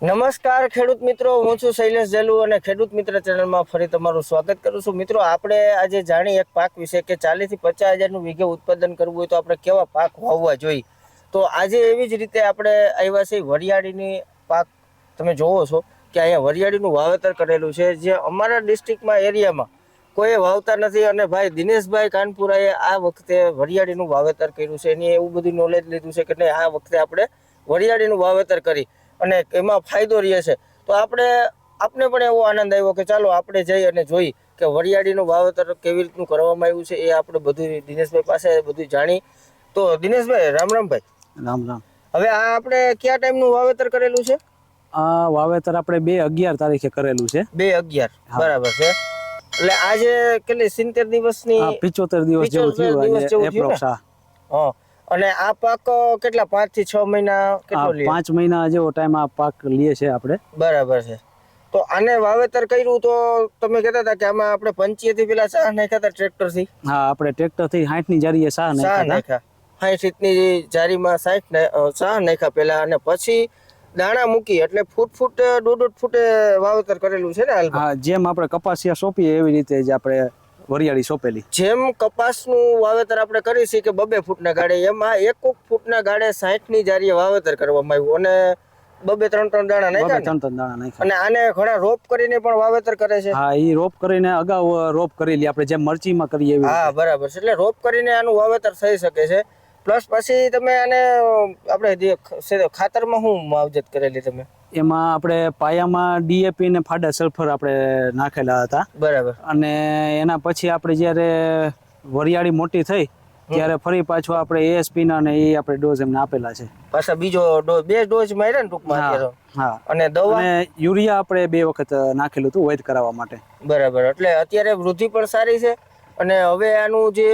નમસ્કાર ખેડૂત મિત્રો, હું છું શૈલેષ જેલુ અને ખેડૂત મિત્ર ચેનલમાં ફરી તમારું સ્વાગત કરું છું. મિત્રો, આપણે આજે જાણી એક પાક વિશે કે ચાલીસથી પચાસ હજારનું વીઘે ઉત્પાદન કરવું હોય તો આપણે કેવા પાક વાવવા જોઈએ? તો આજે એવી જ રીતે આપણે આવ્યા છે વરિયાળીની પાક. તમે જોવો છો કે અહીંયા વરિયાળીનું વાવેતર કરેલું છે, જે અમારા ડિસ્ટ્રિક્ટમાં એરિયામાં કોઈ વાવતા નથી અને ભાઈ દિનેશભાઈ કાનપુરાએ આ વખતે વરિયાળીનું વાવેતર કર્યું છે. એની એવું બધું નોલેજ લીધું છે કે નહીં, આ વખતે આપણે વરિયાળીનું વાવેતર કરી અને એમાં ફાયદો રહે છે. તો આપણે આપને પણ એવો આનંદ આવ્યો કે ચાલો આપણે જઈ અને જોઈ કે વરિયાળીનું વાવેતર કેવી રીતનું કરવામાં આવ્યું છે એ આપણે બધું દિનેશભાઈ પાસે બધું જાણી. તો દિનેશભાઈ રામ રામભાઈ રામ રામ. હવે આ આપણે કયા ટાઈમનું વાવેતર કરેલું છે? આ વાવેતર આપણે બે અગિયાર તારીખે કરેલું છે. બે અગિયાર બરાબર છે. એટલે આજે કેટલી સિત્તેર દિવસની પિચોતેર દિવસ જેવું થયું? એપ્રોક્સ હા. અને આ પાક કેટલા પાંચથી છ મહિના કેટલો પાંચ મહિના જેવો ટાઈમ આ પાક લઈએ છે આપણે. બરાબર છે. તો આને વાવેતર કર્યું તો તમે કહેતા હતા કે આમાં આપણે પંચીએથી પેલા સાહ નાખ્યા હતા ટ્રેક્ટરથી? હા આપણે ટ્રેક્ટરથી સાઠની જારીએ સા ચાહ નાખ્યા સાઠ રીતની જારીમાં સાઠ સાહ નાખ્યા પેલા અને પછી દાણા મૂકી એટલે ફૂટ ફૂટ દોઢ દોઢ ફૂટે વાવેતર કરેલું છે ને હાલમાં? હા જેમ આપણે કપાસિયા સોંપીએ એવી રીતે જ આપણે વરિયાળી સોંપેલી. જેમ કપાસનું વાવેતર આપણે કરી છીએ કે બબે ફૂટના ગાડે એમાં એક ફૂટના ગાડે સાઠની જારીએ વાવેતર કરવામાં આવ્યું અને બબે ત્રણ ત્રણ દાણા બબે નાખ્યા? ત્રણ ત્રણ દાણા નાખ્યા. અને આને ઘણા રોપ કરીને પણ વાવેતર કરે છે? હા એ રોપ કરીને અગાઉ રોપ કરેલી આપણે જેમ મરચીમાં કરીએ હા બરાબર છે. એટલે રોપ કરીને આનું વાવેતર થઈ શકે છે. પ્લસ પછી તમે આને આપણે ખાતરમાં શું માવજત કરેલી તમે? એમાં આપણે પાયામાં ડીએપી ને ફાડા સલ્ફર આપણે નાખેલા હતા. બરાબર. અને એના પછી આપણે જ્યારે વરિયાળી મોટી થઈ ત્યારે ફરી પાછો આપણે એએસપી ના ને એ આપણે ડોઝ એમને આપેલા છે. પાછા બીજો ડોઝ બે ડોઝ માર્યા ને ટૂંકમાં હા અને દવા? અને યુરિયા આપણે બે વખત નાખેલું હતું વૈદ કરાવવા માટે. બરાબર. એટલે અત્યારે વૃદ્ધિ પણ સારી છે. અને હવે આનું જે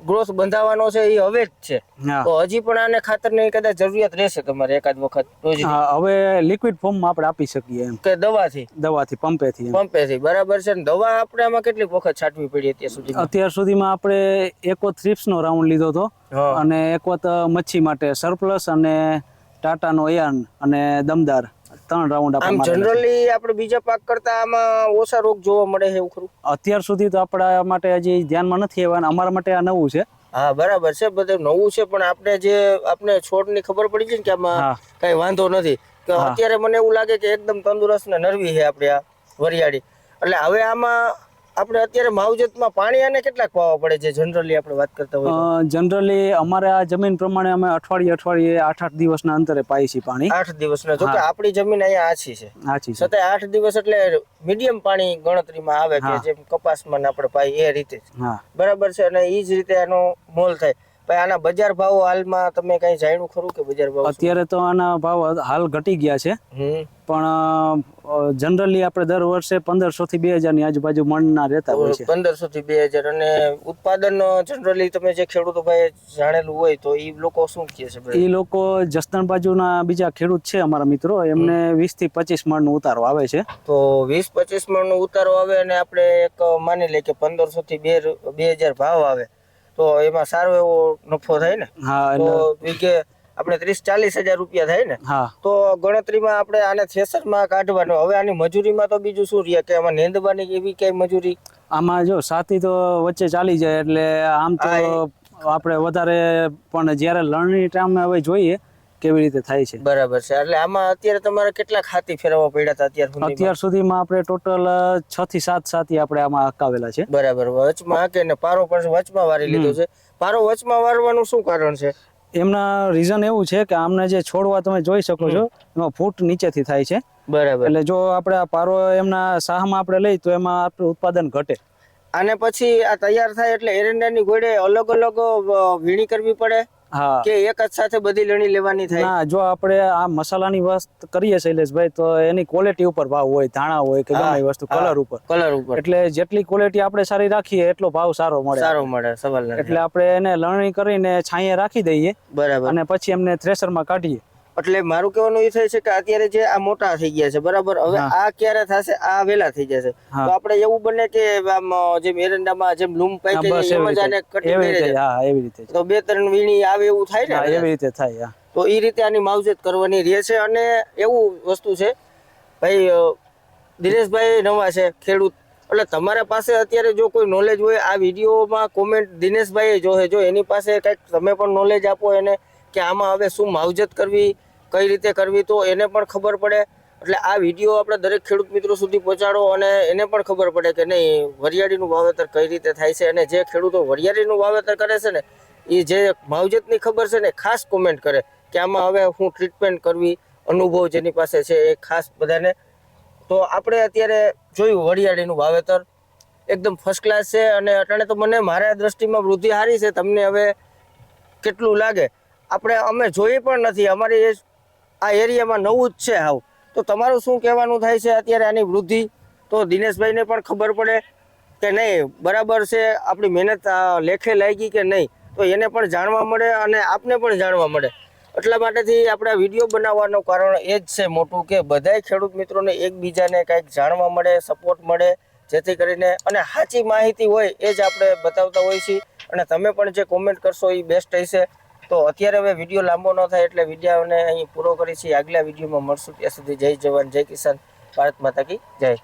ગ્રોથ બંધાવાનો છે એ હવે જ છે. તો હજી પણ આને ખાતરની કદાચ જરૂરિયાત રહેશે તમારે એકાદ વખત હવે લિક્વિડ ફોર્મમાં આપણે આપી શકીએ એમ. કે દવાથી? દવાથી પંપેથી પંપેથી બરાબર છે. ને દવા આપણે આમાં કેટલી વખત છાંટવી પડી અત્યાર સુધી અત્યાર સુધીમાં આપણે એક વખત થ્રિપ્સ નો રાઉન્ડ લીધો હતો. અને એક વખત મચ્છી માટે સરપ્લસ અને ટાટાનો એયાન અને દમદાર. ત્રણ રાઉન્ડ આમ જનરલી આપણે બીજા પાક કરતા આમાં ઓછા રોગ જોવા મળે છે એવું ખરું? અત્યાર સુધી તો આપણા માટે હજી ધ્યાનમાં નથી આવ્યા અમારા માટે આ નવું છે. હા બરાબર છે બધું નવું છે પણ આપણે જે આપણે છોડની ખબર પડી છે કે આમાં કઈ વાંધો નથી. અત્યારે મને એવું લાગે કે એકદમ તંદુરસ્ત ને નરવી છે આપણે આ વરિયાળી. એટલે હવે આમાં આપણે અત્યારે માવજતમાં પાણી આને કેટલાક પાવા પડે છે? જનરલી આપણે વાત કરતા હોય જનરલી અમારે આ જમીન પ્રમાણે અમે અઠવાડિયે અઠવાડિયે આઠ આઠ દિવસના અંતરે પાઈએ છીએ પાણી. આઠ દિવસના. જો કે આપણી જમીન અહીંયા આછી છે. આછી છે. છતાંય આઠ દિવસ એટલે મીડિયમ પાણી ગણતરીમાં આવે કે જેમ કપાસમાં આપણે પાઈ એ રીતે બરાબર છે અને એ જ રીતે આનો મોલ થાય. ભાઈ આના બજાર ભાવ હાલમાં તમે કઈ જાણ્યું ખરું કે બજાર ભાવ અત્યારે તો આના ભાવ હાલ ઘટી ગયા છે. પણ જનરલી આપણે દર વર્ષે પંદરસો થી બે હજારની આજુબાજુ મણના રહેતા હોય છે. પંદરસો થી બે હજાર અને ઉત્પાદન જનરલી તમે જે ખેડૂતો ભાઈ જાણેલું હોય તો એ લોકો શું કહે છે એ લોકો જસદણ બાજુના બીજા ખેડૂત છે અમારા મિત્રો એમને વીસથી પચીસ મણ નો ઉતારો આવે છે. તો વીસ પચીસ મણ નો ઉતારો આવે અને આપણે એક માની લઈએ કે પંદરસો થી બે બે હજાર ભાવ આવે. તો એમાં સારો એવો નફો થાય ને? હા તો વીઘે આપણે ત્રીસ ચાલીસ હજાર રૂપિયા થાય ને? હા. તો ગણતરીમાં આપણે આને થેસરમાં કાઢવાનું. હવે આની મજૂરીમાં તો બીજું શું રહે? કે આમાં નેંદવાની એવી કઈ મજૂરી? આમાં જો સાથી તો વચ્ચે ચાલી જાય એટલે આમ તો આપણે વધારે પણ જ્યારે લણણી ટાઈમે હવે જોઈએ કેવી રીતે થાય છે? બરાબર છે. એટલે આમાં અત્યારે તમારે કેટલા ખાતી ફેરવવા પડ્યા હતા અત્યાર સુધી અત્યાર સુધીમાં આપણે ટોટલ છ થી સાત સાથી આપણે આમાં હકાવેલા છે. બરાબર. વચમાં હાકે ને પારો પણ વચમાં વારી લીધો છે. પારો વચમાં વારવાનું શું કારણ છે? એમના રીઝન એવું છે કે આમને જે છોડવા તમે જોઈ શકો છો એમાં ફૂટ નીચેથી થાય છે. બરાબર. એટલે જો આપણે આ પારો એમના સાહમાં આપણે લઈ તો એમાં આપણું ઉત્પાદન ઘટે. અને પછી આ તૈયાર થાય એટલે એરંડાની ગોળે અલગ અલગ વીણી કરવી પડે? કે એક જ સાથે બધી લણી લેવાની થાય? ના જો આપણે આ મસાલાની વસ્તુ કરીએ શૈલેષભાઈ તો એની ક્વોલિટી ઉપર ભાવ હોય ધાણા હોય કે ગમે વસ્તુ કલર ઉપર. કલર ઉપર. એટલે જેટલી ક્વોલિટી આપણે સારી રાખીએ એટલો ભાવ સારો મળે. સારો મળે સવાલ એટલે આપણે એને લણણી કરીને છાંયે રાખી દઈએ બરાબર. અને પછી એમને થ્રેસરમાં કાઢીએ. એટલે મારું કહેવાનું એ થાય છે કે અત્યારે જે આ મોટા થઈ ગયા છે બરાબર? હવે આ ક્યારે થશે? આ વેલા થઈ જશે. તો આપણે એવું બને કે આમ જેમ એરંડામાં જેમ લૂમ પાઈ બસ એમ જ આને રીતે. એવી રીતે હા એવી રીતે. તો બે ત્રણ વીણી આવે એવું થાય ને એવી રીતે થાય હા. તો એ રીતે આની માવજત કરવાની રહે છે અને એવું વસ્તુ છે ભાઈ દિનેશભાઈ નવા છે ખેડૂત. એટલે તમારા પાસે અત્યારે જો કોઈ નોલેજ હોય આ વિડીયોમાં કોમેન્ટ દિનેશભાઈએ જોહે. જો એની પાસે કંઈક તમે પણ નોલેજ આપો એને કે આમાં હવે શું માવજત કરવી, કઈ રીતે કરવી તો એને પણ ખબર પડે. એટલે આ વીડિયો આપણે દરેક ખેડૂત મિત્રો સુધી પહોંચાડો અને એને પણ ખબર પડે કે નહીં, વરિયાળીનું વાવેતર કઈ રીતે થાય છે અને જે ખેડૂતો વરિયાળીનું વાવેતર કરે છે ને એ જે માવજતની ખબર છે ને, ખાસ કોમેન્ટ કરે કે આમાં હવે હું ટ્રીટમેન્ટ કરવી, અનુભવ જેની પાસે છે એ ખાસ બધાને. તો આપણે અત્યારે જોયું વરિયાળીનું વાવેતર, એકદમ ફર્સ્ટ ક્લાસ છે અને અટાણે તો મને મારા દ્રષ્ટિમાં વૃદ્ધિ સારી છે, તમને હવે કેટલું લાગે? આપણે અમે જોઈ પણ નથી. અમારી આ એરિયામાં નવું જ છે હાવ. તો તમારું શું કહેવાનું થાય છે અત્યારે આની વૃદ્ધિ? તો દિનેશભાઈને પણ ખબર પડે કે નહીં, બરાબર છે, આપણી મહેનત લેખે લાગી કે નહીં? તો એને પણ જાણવા મળે અને આપને પણ જાણવા મળે. એટલા માટેથી આપણે વીડિયો બનાવવાનું કારણ એ જ છે મોટું કે બધાય ખેડૂત મિત્રોને એકબીજાને કંઈક જાણવા મળે સપોર્ટ મળે, જેથી કરીને અને સાચી માહિતી હોય એ જ આપણે બતાવતા હોઈએ છીએ. અને તમે પણ જે કોમેન્ટ કરશો એ બેસ્ટ હશે. તો અત્યારે હવે વીડિયો લાંબો ન થાય એટલે વિડીયોને અહીં પૂરો કરી છીએ આગલા વિડીયોમાં મળશું. ત્યાં સુધી જય જવાન, જય કિસાન, ભારત માતા કી જય.